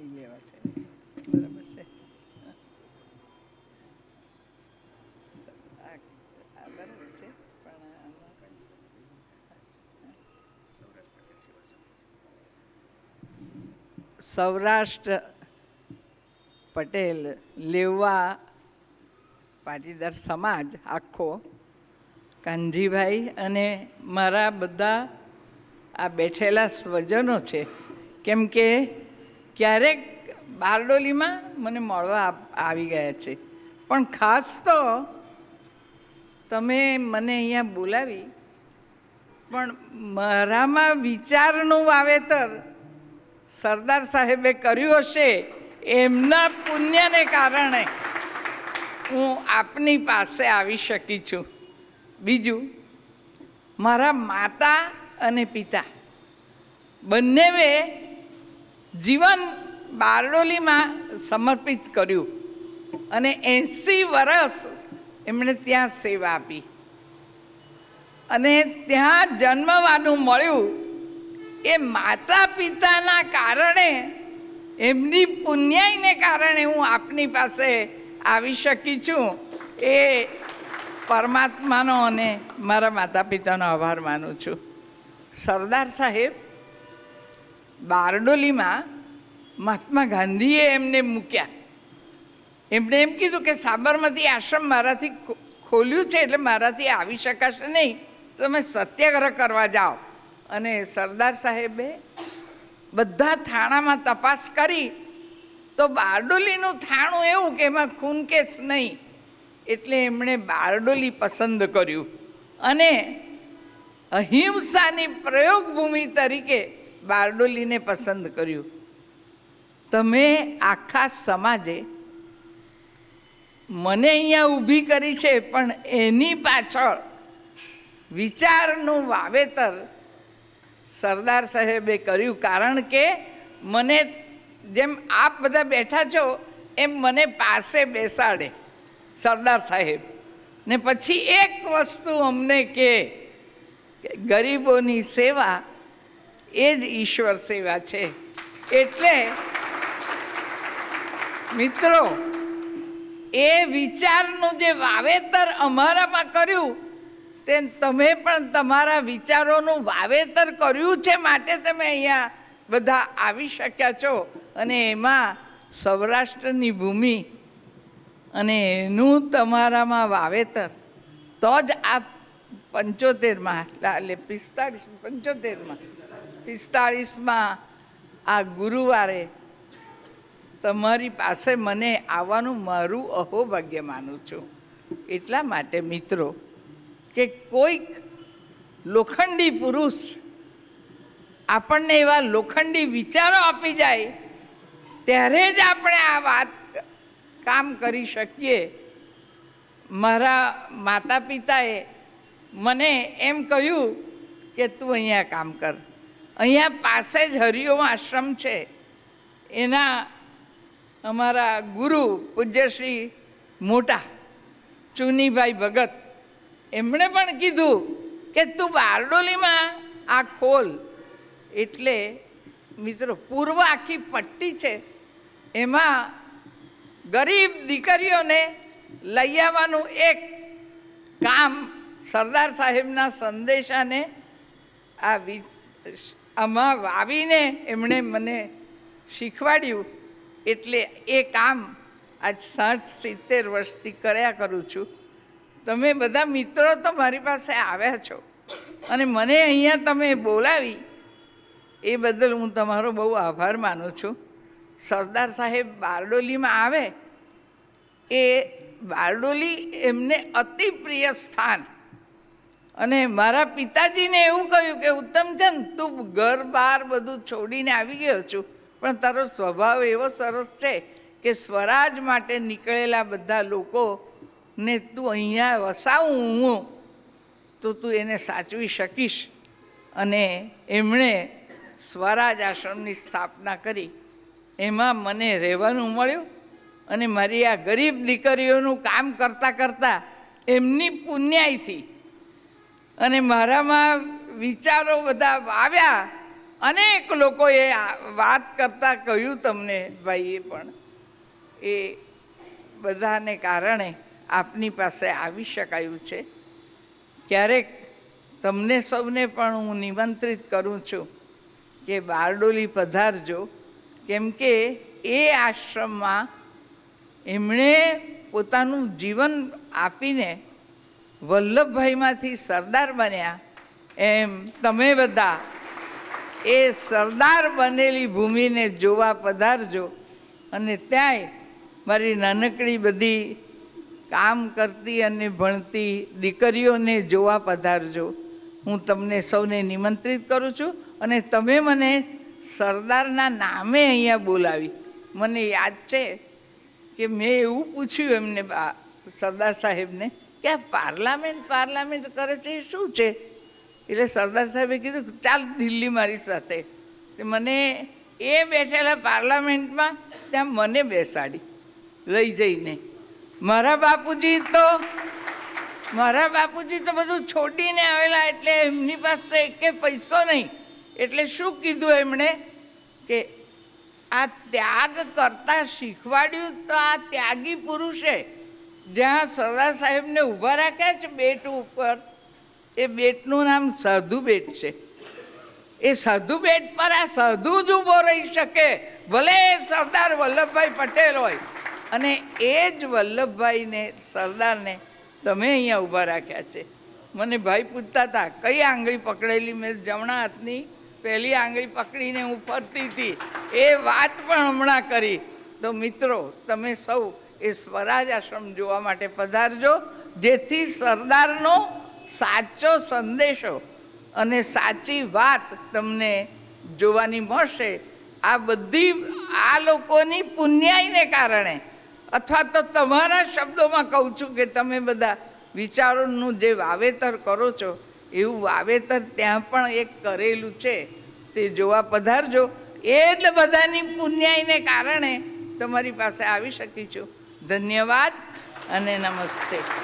લઈ લેવા છે. બરાબર છે? સૌરાષ્ટ્ર પટેલ લેવા પાટીદાર સમાજ આખો, કાનજીભાઈ અને મારા બધા આ બેઠેલા સ્વજનો છે. કેમ કે ક્યારેક બારડોલીમાં મને મળવા આવી ગયા છે. પણ ખાસ તો તમે મને અહીંયા બોલાવી, પણ મારામાં વિચારનું વાવેતર સરદાર સાહેબે કર્યું હશે એમના પુણ્યને કારણે હું આપની પાસે આવી શકી છું. બીજું, મારા માતા અને પિતા બંનેવે જીવન બારડોલીમાં સમર્પિત કર્યું અને એંસી વર્ષ એમણે ત્યાં સેવા આપી. અને ત્યાં જન્મવાનું મળ્યું એ માતા પિતાના કારણે, એમની પુણ્યાઈને કારણે હું આપની પાસે આવી શકી છું. એ પરમાત્માનો અને મારા માતા પિતાનો આભાર માનું છું. સરદાર સાહેબ બારડોલીમાં મહાત્મા ગાંધીએ એમને મૂક્યા. એમણે એમ કીધું કે સાબરમતી આશ્રમ મારાથી ખોલ્યું છે એટલે મારાથી આવી શકાશે નહીં. તમે સત્યાગ્રહ કરવા જાઓ. અને સરદાર સાહેબે બધા થાણામાં તપાસ કરી તો બારડોલીનું થાણું એવું કે એમાં ખૂન કેસ નહીં. એટલે એમણે બારડોલી પસંદ કર્યું. અને અહિંસાની પ્રયોગભૂમિ તરીકે બારડોલીને પસંદ કર્યું. તમે આખા સમાજે મને અહીંયા ઊભી કરી છે, પણ એની પાછળ વિચારનું વાવેતર સરદાર સાહેબે કર્યું. કારણ કે મને જેમ આપ બધા બેઠા છો, એમ મને પાસે બેસાડે સરદાર સાહેબ. ને પછી એક વસ્તુ અમને કે ગરીબોની સેવા એ જ ઈશ્વર સેવા છે. એટલે મિત્રો, એ વિચારનું જે વાવેતર અમારામાં કર્યું, તે તમે પણ તમારા વિચારોનું વાવેતર કર્યું છે માટે તમે અહીંયા બધા આવી શક્યા છો. અને એમાં સૌરાષ્ટ્રની ભૂમિ અને એનું તમારામાં વાવેતર. તો જ આ પંચોતેરમાં, એટલે પિસ્તાળીસ, પંચોતેરમાં પિસ્તાળીસમાં આ ગુરુવારે તમારી પાસે મને આવવાનું મારું અહોભાગ્ય માનું છું. એટલા માટે મિત્રો, કે કોઈક લોખંડી પુરુષ આપણને એવા લોખંડી વિચારો આપી જાય, ત્યારે જ આપણે આ વાત કામ કરી શકીએ. મારા માતા પિતાએ મને એમ કહ્યું કે તું અહીંયા કામ કર. અહીંયા પાસે જ હરિયો આશ્રમ છે. એના અમારા ગુરુ પૂજ્યશ્રી મોટા ચુનીભાઈ ભગત, એમણે પણ કીધું કે તું બારડોલીમાં આ ખોલ. એટલે મિત્રો, પૂર્વ આખી પટ્ટી છે. એમાં ગરીબ દીકરીઓને લઈ આવવાનું એક કામ સરદાર સાહેબના સંદેશાને આ આમાં વાવીને એમણે મને શીખવાડ્યું એટલે એ કામ આજ સાઠ, સિત્તેર વર્ષથી કર્યા કરું છું. તમે બધા મિત્રો તો મારી પાસે આવ્યા છો. અને મને અહીંયા તમે બોલાવી, એ બદલ હું તમારો બહુ આભાર માનું છું. સરદાર સાહેબ બારડોલીમાં આવે, એ બારડોલી એમને અતિ પ્રિય સ્થાન અને મારા પિતાજીને એવું કહ્યું કે ઉત્તમચંદ તું ઘર બહાર બધું છોડીને આવી ગયો છું, પણ તારો સ્વભાવ એવો સરસ છે કે સ્વરાજ માટે નીકળેલા બધા લોકોને તું અહીંયા વસાવું હું, તો તું એને સાચવી શકીશ. અને એમણે સ્વરાજ આશ્રમની સ્થાપના કરી. એમાં મને રહેવાનું મળ્યું અને મારી આ ગરીબ દીકરીઓનું કામ કરતાં કરતાં એમની પુણ્યાયથી અને મારામાં વિચારો બધા આવ્યા. અનેક લોકોએ વાત કરતાં કહ્યું તમને ભાઈએ પણ. એ બધાને કારણે આપની પાસે આવી શકાયું છે. ક્યારેક તમને સૌને પણ હું નિમંત્રિત કરું છું કે બારડોલી પધારજો. કેમ કે એ આશ્રમમાં એમણે પોતાનું જીવન આપીને વલ્લભભાઈમાંથી સરદાર બન્યા. એમ તમે બધા એ સરદાર બનેલી ભૂમિને જોવા પધારજો. અને ત્યાંય મારી નાનકડી બધી કામ કરતી અને ભણતી દીકરીઓને જોવા પધારજો. હું તમને સૌને નિમંત્રિત કરું છું અને તમે મને સરદારના નામે અહીંયા બોલાવી. મને યાદ છે કે મેં એવું પૂછ્યું એમને સરદાર સાહેબને કે આ પાર્લામેન્ટ પાર્લામેન્ટ કરે છે એ શું છે? એટલે સરદાર સાહેબે કીધું ચાલ દિલ્હી મારી સાથે. મને એ બેઠેલા પાર્લામેન્ટમાં ત્યાં મને બેસાડી, લઈ જઈને. મારા બાપુજી તો, મારા બાપુજી તો બધું છોડીને આવેલા એટલે એમની પાસે એકે પૈસો નહીં. એટલે શું કીધું એમણે કે આ ત્યાગ કરતા શીખવાડ્યું તો આ ત્યાગી પુરુષે જ્યાં સરદાર સાહેબને ઊભા રાખ્યા છે બેટ ઉપર, એ બેટનું નામ સાધુ બેટ છે. એ સાધુ બેટ પર આ સાધુ જ ઊભો રહી શકે, ભલે સરદાર વલ્લભભાઈ પટેલ હોય. અને એ જ વલ્લભભાઈને, સરદારને તમે અહીંયા ઊભા રાખ્યા છે. મને ભાઈ પૂછતા હતા, કઈ આંગળી પકડેલી? મેં જમણા હાથની પહેલી આંગળી પકડીને હું ફરતી હતી. એ વાત પણ હમણાં કરી. તો મિત્રો, તમે સૌ એ સ્વરાજ આશ્રમ જોવા માટે પધારજો. જેથી સરદારનો સાચો સંદેશો અને સાચી વાત તમને જોવાની મળશે. આ બધી આ લોકોની પુણ્યાઈને કારણે. અથવા તો તમારા શબ્દોમાં કહું છું કે તમે બધા વિચારોનું જે વાવેતર કરો છો, એવું વાવેતર ત્યાં પણ એક કરેલું છે. તે જોવા પધારજો. એટલે બધાની પુણ્યાઈને કારણે તમારી પાસે આવી શકી છું ધન્યવાદ અને નમસ્તે.